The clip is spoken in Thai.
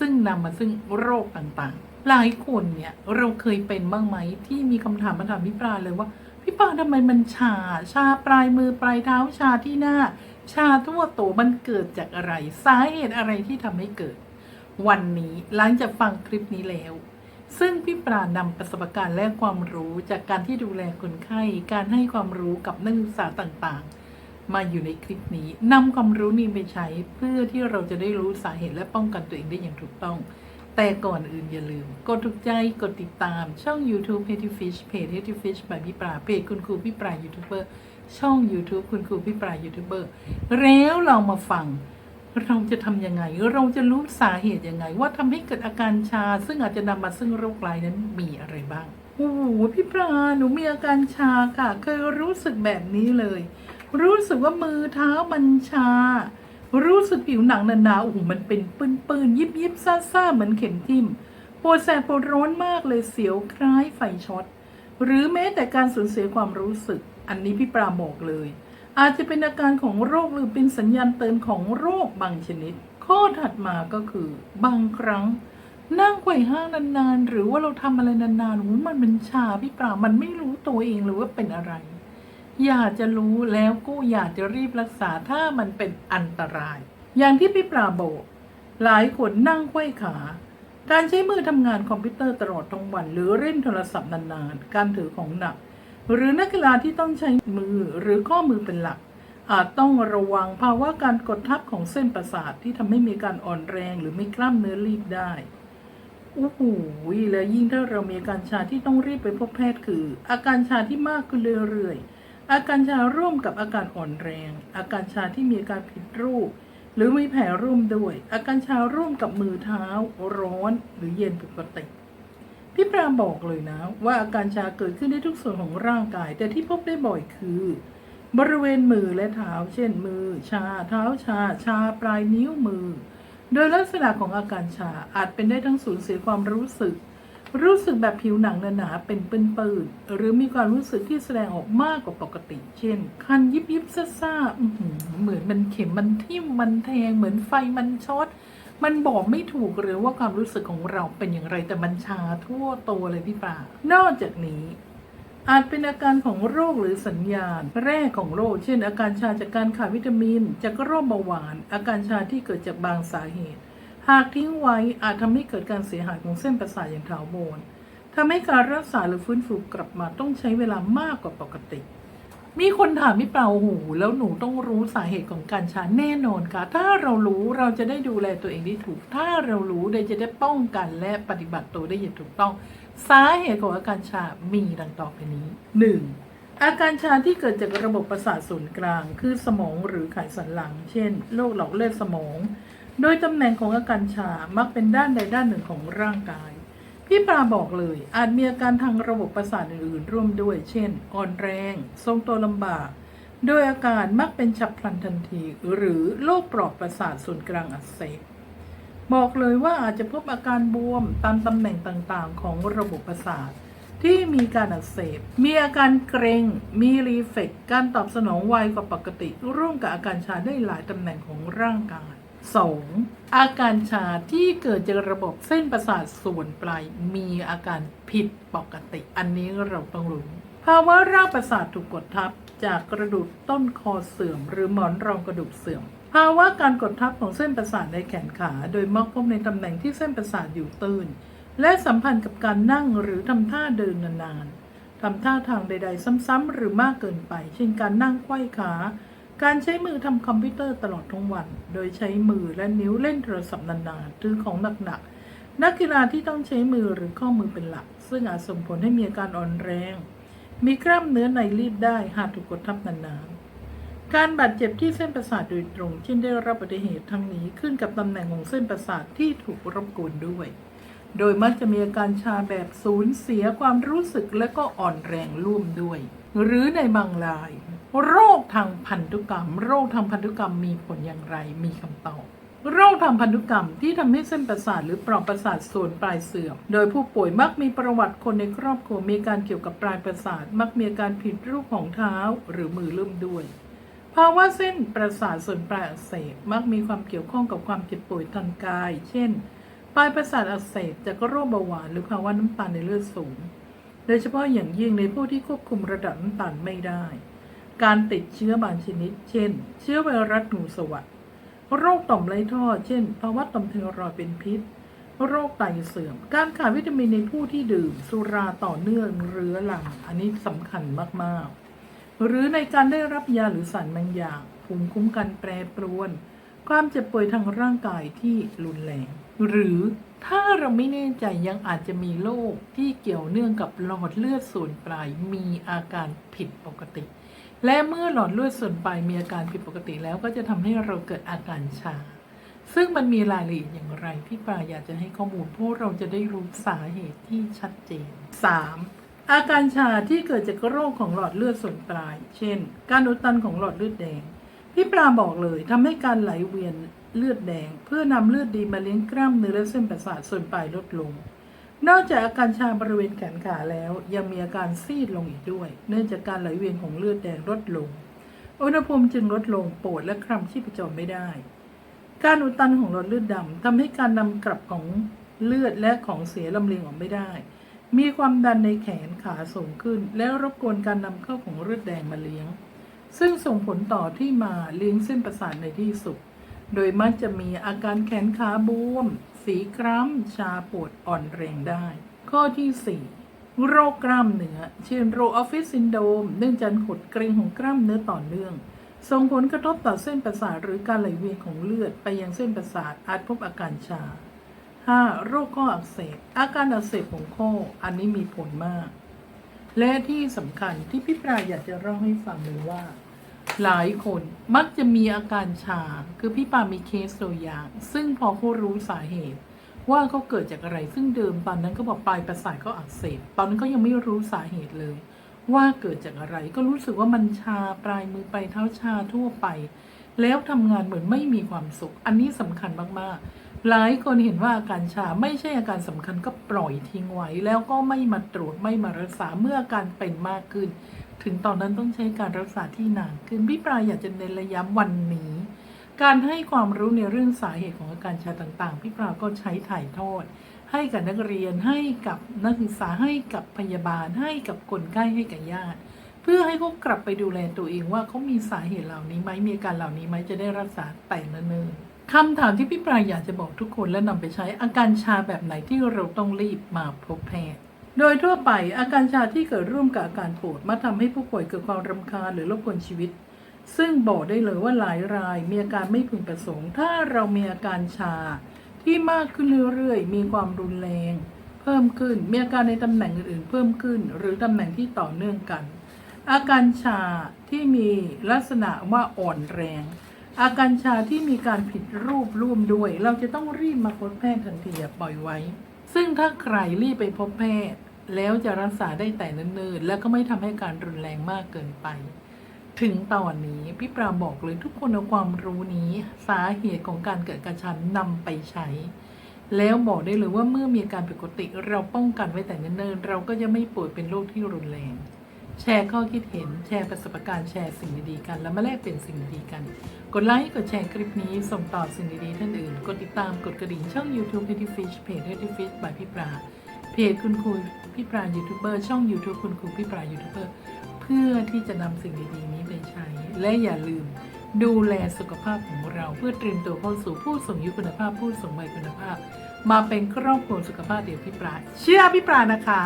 ซึ่งนำมาซึ่งโรคต่างๆ หลายคนเนี่ยเราเคยเป็นบ้างไหมที่มีคำถามมาถามพี่ปลาเลยว่า พี่ปลาทำไมมันชา ชาปลายมือปลายเท้าชาที่หน้า ชาทั่วตัวมันเกิดจากอะไร สาเหตุอะไรที่ทำให้เกิด วันนี้หลังจากฟังคลิปนี้แล้วซึ่งพี่ปรานำประสบการณ์และความรู้จากการที่ดูแลคนไข้ การให้ความรู้กับนักศึกษาต่างๆ มาอยู่ในคลิปนี้นำความรู้นี้ไปใช้เพื่อที่เราจะได้รู้สาเหตุและป้องกันตัวเองได้อย่างถูกต้อง แต่ก่อนอื่นอย่าลืม กดถูกใจกดติดตามช่อง YouTube h e t y Fish เพจ h e t y Fish by พี่ปราเพจคุณครูพี่ปรายูทูบเบอร์ช่อง YouTube คุณครูพี่ปรายูทูบเบอร์แล้วเรามาฟัง เราจะทำยังไง เราจะรู้สาเหตุยังไง ว่าทำให้เกิดอาการชา ซึ่งอาจจะนำมาซึ่งโรคร้ายนั้นมีอะไรบ้างโอ้โหพี่ปลาหนูมีอาการชาค่ะ เคยรู้สึกแบบนี้เลย รู้สึกว่ามือเท้ามันชา รู้สึกผิวหนังหนาๆโอ้โหมันเป็นปืนๆยิบยิบๆซ่าๆเหมือนเข็มทิ่มปวดแสบปวดร้อนมากเลยเสียวคล้ายไฟช็อตหรือแม้แต่การสูญเสียความรู้สึก อันนี้พี่ปราบอกเลย อาจจะเป็นอาการของโรคหรือเป็นสัญญาณเตือนของโรคบางชนิด ข้อถัดมาก็คือบางครั้ง นั่งไขว่ห้างนานๆ หรือว่าเราทำอะไรนานๆมันเป็นชาพี่ปรามันไม่รู้ตัวเองหรือว่าเป็นอะไร อยากจะรู้แล้วก็อยากจะรีบรักษาถ้ามันเป็นอันตราย อย่างที่พี่ปราบอกหลายคนนั่งไขว้ขา การใช้มือทำงานคอมพิวเตอร์ตลอดทั้งวัน หรือเล่นโทรศัพท์นานๆ การถือของหนัก หรือนักกีฬาที่ต้องใช้มือหรือข้อมือเป็นหลัก อาจต้องระวังภาวะการกดทับของเส้นประสาทที่ทำให้มีการอ่อนแรงหรือไม่กล้ามเนื้อรีบได้โอ้โหและยิ่งถ้าเรามีอาการชาที่ต้องรีบไปพบแพทย์คือ อาการชาที่มากขึ้นเรื่อยๆ อาการชาร่วมกับอาการอ่อนแรง อาการชาที่มีอาการผิดรูป หรือมีแผลร่วมด้วย อาการชาร่วมกับมือเท้า ร้อน หรือเย็นผิดปกติพี่ปรามบอกเลยนะ ว่าอาการชาเกิดขึ้นได้ทุกส่วนของร่างกาย แต่ที่พบได้บ่อยคือ บริเวณมือและเท้า เช่น มือ ชา เท้าชา ชาปลายนิ้วมือ โดยลักษณะของอาการชาอาจเป็นได้ทั้งสูญเสียความรู้สึก รู้สึกแบบผิวหนังหนาๆเป็นปื้นๆหรือมีความรู้สึกที่แสดงออกมากกว่าปกติ เช่น คันยิบยิบซ่าซาๆเหมือนมันเข็มมันทิ่มมันแทง เหมือนไฟมันช็อตมันบอกไม่ถูกหรือว่าความรู้สึกของเราเป็นอย่างไรแต่มันชาทั่วตัวเลยพี่ปลานอกจากนี้อาจเป็นอาการของโรคหรือสัญญาณ แรกของโรค เช่น อาการชาจากการขาดวิตามิน จากโรคเบาหวาน อาการชาที่เกิดจากบางสาเหตุ หากทิ้งไว้อาจทำให้เกิดการเสียหายของเส้นประสาทอย่างถาวรทำให้การรักษาหรือฟื้นฟูกลับมาต้องใช้เวลามากกว่าปกติ มีคนถามพี่เปล่าหู แล้วหนูต้องรู้สาเหตุของการชาแน่นอนค่ะ ถ้าเรารู้เราจะได้ดูแลตัวเองได้ถูก ถ้าเรารู้เราจะได้ป้องกันและปฏิบัติตัวได้อย่างถูกต้อง สาเหตุของอาการชา มีดังต่อไปนี้ 1. อาการชาที่เกิดจากระบบประสาทส่วนกลาง คือสมองหรือไขสันหลัง เช่น โรคหลอดเลือดสมอง โดยตำแหน่งของอาการชา มักเป็นด้านใดด้านหนึ่งของร่างกาย พี่ปลาบอกเลย อาจมีอาการทางระบบประสาทอื่นๆ ร่วมด้วย เช่น อ่อนแรง ทรงตัวลำบาก โดยอาการมักเป็นฉับพลันทันที หรือโรคปลอบประสาทส่วนกลางอักเสบ บอกเลยว่าอาจจะพบอาการบวมตามตำแหน่งต่างๆ ของระบบประสาทที่มีการอักเสบ มีอาการเกรง มีรีเฟกซ์การตอบสนองไวกว่าปกติ ร่วมกับอาการชาได้หลายตำแหน่งของร่างกาย 2. อาการชาที่เกิดจากระบบเส้นประสาทส่วนปลายมีอาการผิดปกติ อันนี้เราต้องรู้ภาวะรากประสาทถูกกดทับจากกระดูกต้นคอเสื่อม หรือหมอนรองกระดูกเสื่อม ภาวะการกดทับของเส้นประสาทในแขนขา โดยมักพบในตำแหน่งที่เส้นประสาทอยู่ตื้น และสัมพันธ์กับการนั่งหรือทำท่าเดินนานๆทำท่าทางใด ๆ ซ้ำๆหรือมากเกินไป เช่นการนั่งไขว้ขา การใช้มือทำคอมพิวเตอร์ตลอดทั้งวัน โดยใช้มือและนิ้วเล่นโทรศัพท์นานๆถือของหนักๆ นักกีฬาที่ต้องใช้มือหรือข้อมือเป็นหลัก ซึ่งอาจส่งผลให้มีอาการอ่อนแรง มีกล้ามเนื้อในรีบได้หากถูกกดทับนานๆ การบาดเจ็บที่เส้นประสาทโดยตรงเช่นได้รับอุบัติเหตุทั้งนี้ขึ้นกับตำแหน่งของเส้นประสาทที่ถูกรบกวนด้วย โดยมักจะมีอาการชาแบบสูญเสียความรู้สึกและก็อ่อนแรงร่วมด้วย หรือในบางราย โรคทางพันธุกรรม โรคทางพันธุกรรมมีผลอย่างไรมีคำตอบโรคทางพันธุกรรมที่ทำให้เส้นประสาทหรือปลอกประสาทส่วนปลายเสื่อม โดยผู้ป่วยมักมีประวัติคนในครอบครัวมีการเกี่ยวกับปลายประสาท มักมีอาการผิดรูปของเท้าหรือมือลุ่มด้วย ภาวะเส้นประสาทส่วนปลายอักเสบมักมีความเกี่ยวข้องกับความเจ็บป่วยทางกาย เช่น ปลายประสาทอักเสบจากโรคเบาหวานหรือภาวะน้ำตาลในเลือดสูง โดยเฉพาะอย่างยิ่งในผู้ที่ควบคุมระดับน้ำตาลไม่ได้ การติดเชื้อบางชนิด เช่น เชื้อไวรัสหนูสวัสดโรคต่อมไรท่อ เช่น ภาวะต่อมไทรอยเป็นพิษ โรคไตเสื่อม การขาดวิตามินในผู้ที่ดื่ม สุราต่อเนื่องเรื้อรัง อันนี้สำคัญมากๆ หรือในการได้รับยาหรือสารบางอย่าง ภูมิคุ้มกันแปรปรวน ความเจ็บป่วยทางร่างกายที่รุนแรง หรือถ้าเราไม่แน่ใจยังอาจจะมีโรคที่เกี่ยวเนื่องกับหลอดเลือดส่วนปลายมีอาการผิดปกติ และเมื่อหลอดเลือดส่วนปลายมีอาการผิดปกติแล้วก็จะทำให้เราเกิดอาการชา ซึ่งมันมีรายละเอียดอย่างไรพี่ปลาอยากจะให้ข้อมูลเพราะเราจะได้รู้สาเหตุที่ชัดเจน 3. อาการชาที่เกิดจากโรคของหลอดเลือดส่วนปลาย เช่น การอุดตันของหลอดเลือดแดง พี่ปลาบอกเลยทำให้การไหลเวียนเลือดแดง เพื่อนำเลือดดีมาเลี้ยงกล้ามเนื้อและเส้นประสาทส่วนปลายลดลง นอกจากอาการชาบริเวณแขนขาแล้ว ยังมีอาการซีดลงอีกด้วย เนื่องจากการไหลเวียนของเลือดแดงลดลง อุณหภูมิจึงลดลงปวดและคลำชีพจรไม่ได้ การอุดตันของหลอดเลือดดำทำให้การนำกลับของเลือดและของเสียลำเลียงออกไม่ได้ มีความดันในแขนขาสูงขึ้น และรบกวนการนำเข้าของเลือดแดงมาเลี้ยง ซึ่งส่งผลต่อที่มาเลี้ยงเส้นประสาทในที่สุด โดยมักจะมีอาการแขนขาบวม สีคล้ำ ชาปวดอ่อนแรงได้ ข้อที่ 4 โรคกล้ามเนื้อ เช่นโรคออฟฟิศซินโดม เนื่องจากหดเกร็งของกล้ามเนื้อต่อเนื่อง ส่งผลกระทบต่อเส้นประสาทหรือการไหลเวียนของเลือดไปยังเส้นประสาทอาจพบอาการชา 5. โรคข้ออักเสบ อาการอักเสบของข้อ อันนี้มีผลมาก และที่สำคัญที่พี่ปลายอยากจะเล่าให้ฟังเลยว่า หลายคนมักจะมีอาการชา คือพี่ปามีเคสตัวอย่าง ซึ่งพอเขารู้สาเหตุ ว่าเขาเกิดจากอะไรซึ่งเดิมตอนนั้นก็บอกปลายประสาทเขาอักเสบตอนนั้นก็ยังไม่รู้สาเหตุเลย ว่าเกิดจากอะไรก็รู้สึกว่ามันชาปลายมือไปเท้าชาทั่วไป แล้วทำงานเหมือนไม่มีความสุข อันนี้สำคัญมากๆ หลายคนเห็นว่าอาการชาไม่ใช่อาการสำคัญก็ปล่อยทิ้งไว้ แล้วก็ไม่มาตรวจไม่มารักษาเมื่ออาการเป็นมากขึ้น ถึงตอนนั้นต้องใช้การรักษาที่นานขึ้นพี่ปลายอยากจะเน้นระย้ำวันนี้ การให้ความรู้ในเรื่องสาเหตุของอาการชาต่างๆ พี่ปลาก็ใช้ถ่ายทอด ให้กับนักเรียนให้กับนักศึกษาให้กับพยาบาล ให้กับคนไข้ให้กับญาติเพื่อให้เขากลับไปดูแลตัวเองว่าเขามีสาเหตุเหล่านี้ไหมมีอาการเหล่านี้ไหมจะได้รักษาแต่เนิ่นๆ คำถามที่พี่ปลายอยากจะบอกทุกคนและนำไปใช้อาการชาแบบไหนที่เราต้องรีบมาพบแพทย์ โดยทั่วไปอาการชาที่เกิดร่วมกับอาการปวดมาทำให้ผู้ป่วยเกิดความรำคาญหรือรบกวนชีวิต ซึ่งบอกได้เลยว่าหลายรายมีอาการไม่พึงประสงค์ ถ้าเรามีอาการชาที่มากขึ้นเรื่อยๆ มีความรุนแรง เพิ่มขึ้น มีอาการในตำแหน่งอื่นๆ เพิ่มขึ้น หรือตำแหน่งที่ต่อเนื่องกัน อาการชาที่มีลักษณะว่าอ่อนแรง อาการชาที่มีการผิดรูปร่วมด้วย เราจะต้องรีบมาพบแพทย์ทันทีอย่าปล่อยไว้ ซึ่งถ้าใครรีบไปพบแพทย์ แล้วจะรักษาได้แต่เนิ่นๆ แล้วก็ไม่ทำให้การรุนแรงมากเกินไป ถึงตอนนี้พี่ปราบอกเลยทุกคนเอาความรู้นี้สาเหตุของการเกิดกระชันนำไปใช้ แล้วบอกได้เลยว่าเมื่อมีอาการผิดปกติ เราป้องกันไว้แต่เนิ่นๆ เราก็จะไม่ป่วยเป็นโรคที่รุนแรง แชร์ข้อคิดเห็น แชร์ประสบการณ์แชร์สิ่งดีๆกัน แล้วมาแลกเปลี่ยนสิ่งดีๆกัน กดไลค์กดแชร์คลิปนี้ส่งต่อสิ่งดีๆท่านอื่น กดติดตามกดกระดิ่งช่อง YouTube h e a d y Fish เพจ h e a d y Fish by พี่ปราเพจคุณครูพี่ปรายูทูบเบอร์ช่อง YouTube คุณครูพี่ปรายูทูบเบอร์เพื่อที่จะนำสิ่งดีๆนี้ไปใช้ และอย่าลืมดูแลสุขภาพของเราเพื่อเตรียมตัวเข้าสู่ผู้สูงอายุคุณภาพผู้สูงวัยคุณภาพ มาเป็นครอบครัวสุขภาพเดียวพี่ปราเชื่อพี่ปรานะคะ